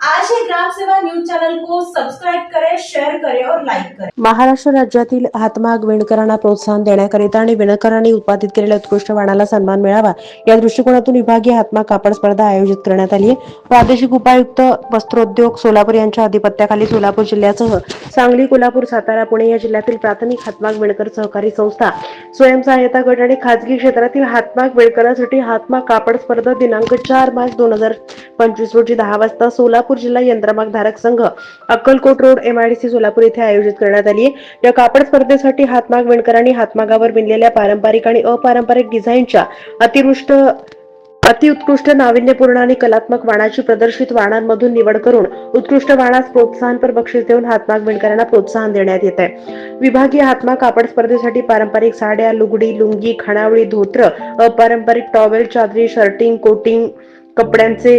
आज ही ग्राम सेवा न्यूज को करें करें और करें. महाराष्ट्र राज्यातील हातमाग विणकरांना प्रोत्साहन देण्याकरिता आणि विणकरांनी उत्पादित केलेल्या उत्कृष्ट वाणाला सन्मान मिळावा या दृष्टिकोनातून विभागीय हातमाग कापड स्पर्धा आयोजित करण्यात आली आहे. प्रादेशिक उपायुक्त वस्त्रोद्योग सोलापूर यांच्या अधिपत्याखाली सोलापूर जिल्ह्यासह सांगली कोल्हापूर सातारा पुणे या जिल्ह्यातील प्राथमिक हातमाग विणकर सहकारी संस्था स्वयंसहायता गट आणि खाजगी क्षेत्रातील हातमाग विणकरांसाठी हातमाग कापड स्पर्धा दिनांक चार मार्च दोन हजार पंचवीस रोजी दहा वाजता सोलापूर जिल्हा यंत्रमाग धारक संघ अक्कलकोट रोड एमआयडीसी सोलापूर येथे आयोजित करण्यात आली आहे. या कापड स्पर्धेसाठी हातमाग विणकरांनी हातमागावर विणलेल्या पारंपरिक आणि अपारंपरिक डिझाईनच्या अतिवृष्ट अतिउत्कृष्ट नाविन्यपूर्ण आणि कलात्मक वाणाची प्रदर्शित वाणांमधून निवड करून उत्कृष्ट वाणास प्रोत्साहनपर बक्षीस देऊन हातमाग विणकरांना प्रोत्साहन देण्यात येत आहे. विभागीय हातमाग कापड स्पर्धेसाठी पारंपरिक साड्या लुगडी लुंगी खाणावळी धोत्र अपारंपरिक टॉवेल चादरी शर्टिंग कोटिंग कपड्यांचे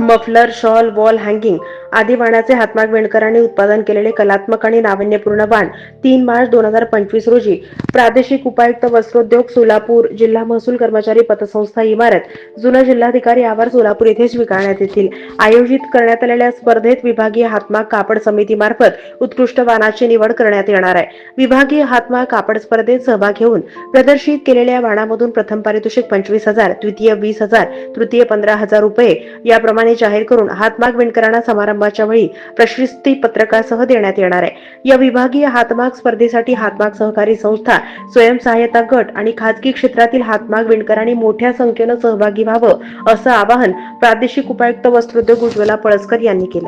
मफलर शॉल वॉल हँगिंग आदी वाणाचे हातमाग वेणकरांनी उत्पादन केलेले कलात्मक आणि नाविन्यपूर्ण वाण तीन मार्च दोन हजार पंचवीस रोजी प्रादेशिक उपायुक्त वस्त्रोद्योग सोलापूर जिल्हा महसूल कर्मचारी पतसंस्था इमारत जुना जिल्हाधिकारी आवार सोलापूर येथे स्वीकारण्यात येतील. आयोजित करण्यात आलेल्या स्पर्धेत विभागीय हातमाग कापड समितीमार्फत उत्कृष्ट वाणाची निवड करण्यात येणार आहे. विभागीय हातमाग कापड स्पर्धेत सहभाग घेऊन प्रदर्शित केलेल्या वाणामधून प्रथम पारितोषिक पंचवीस हजार द्वितीय वीस हजार तृतीय पंधरा हजार रुपये याप्रमाणे जाहीर करून हातमाग विणकरांना समारंभाच्या वेळी प्रशस्ती पत्रकासह देण्यात येणार आहे. या विभागीय हातमाग स्पर्धेसाठी हातमाग सहकारी संस्था स्वयंसहाय्यता गट आणि खाजगी क्षेत्रातील हातमाग विणकरांनी मोठ्या संख्येनं सहभागी व्हावं असं आवाहन प्रादेशिक उपायुक्त वस्त्रोद्योग उज्ज्वला पळसकर यांनी केलं